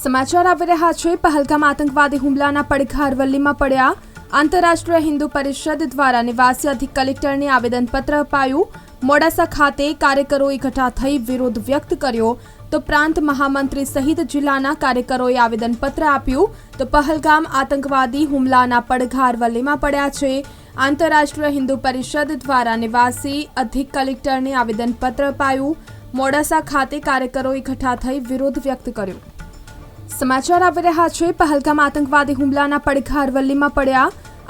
સમાચાર આવી રહ્યા છે. પહલગામ આતંકવાદી હુમલાના પડઘા અરવલ્લીમાં પડ્યા. આંતરરાષ્ટ્રીય હિન્દુ પરિષદ દ્વારા નિવાસી અધિક કલેક્ટરને આવેદનપત્ર અપાયું. મોડાસા ખાતે કાર્યકરો એકઠા થઈ વિરોધ વ્યક્ત કર્યો. તો પ્રાંત મહામંત્રી સહિત જિલ્લાના કાર્યકરોએ આવેદનપત્ર આપ્યું. તો પહલગામ આતંકવાદી હુમલાના પડઘા અરવલ્લીમાં પડ્યા છે. આંતરરાષ્ટ્રીય હિન્દુ પરિષદ દ્વારા નિવાસી અધિક કલેક્ટરને આવેદનપત્ર અપાયું. મોડાસા ખાતે કાર્યકરો એકઠા થઈ વિરોધ વ્યક્ત કર્યો. સમાચાર આવી રહ્યા છે. પહલગામ આતંકવાદી હુમલાના પડઘા અરવલ્લીમાં પડ્યા.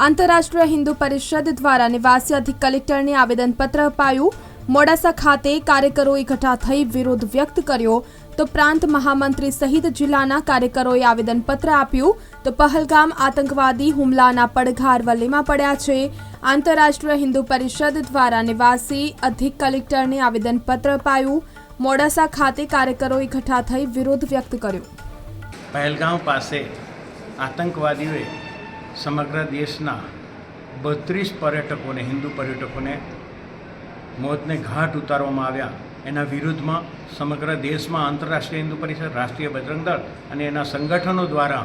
આંતરરાષ્ટ્રીય હિન્દુ પરિષદ દ્વારા નિવાસી અધિક કલેક્ટરને આવેદનપત્ર અપાયું. મોડાસા ખાતે કાર્યકરો એકઠા થઈ વિરોધ વ્યક્ત કર્યો. તો પ્રાંત મહામંત્રી સહિત જિલ્લાના કાર્યકરોએ આવેદનપત્ર આપ્યું. તો પહલગામ આતંકવાદી હુમલાના પડઘા અરવલ્લીમાં પડ્યા છે. આંતરરાષ્ટ્રીય હિન્દુ પરિષદ દ્વારા નિવાસી અધિક કલેક્ટરને આવેદનપત્ર અપાયું. મોડાસા ખાતે કાર્યકરો એકઠા થઈ વિરોધ વ્યક્ત કર્યો. પહેલગાંવ પાસે આતંકવાદીઓએ સમગ્ર દેશના બત્રીસ પર્યટકોને, હિન્દુ પર્યટકોને મોતને ઘાટ ઉતારવામાં આવ્યા. એના વિરુદ્ધમાં સમગ્ર દેશમાં આંતરરાષ્ટ્રીય હિન્દુ પરિષદ, રાષ્ટ્રીય બજરંગ દળ અને એના સંગઠનો દ્વારા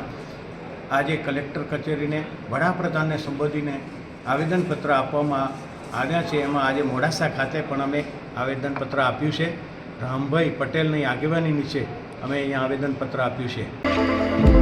આજે કલેક્ટર કચેરીને વડાપ્રધાનને સંબોધીને આવેદનપત્ર આપવામાં આવ્યા છે. એમાં આજે મોડાસા ખાતે પણ અમે આવેદનપત્ર આપ્યું છે. રામભાઈ પટેલની આગેવાની નીચે અમે અહીંયા આવેદનપત્ર આપ્યું છે.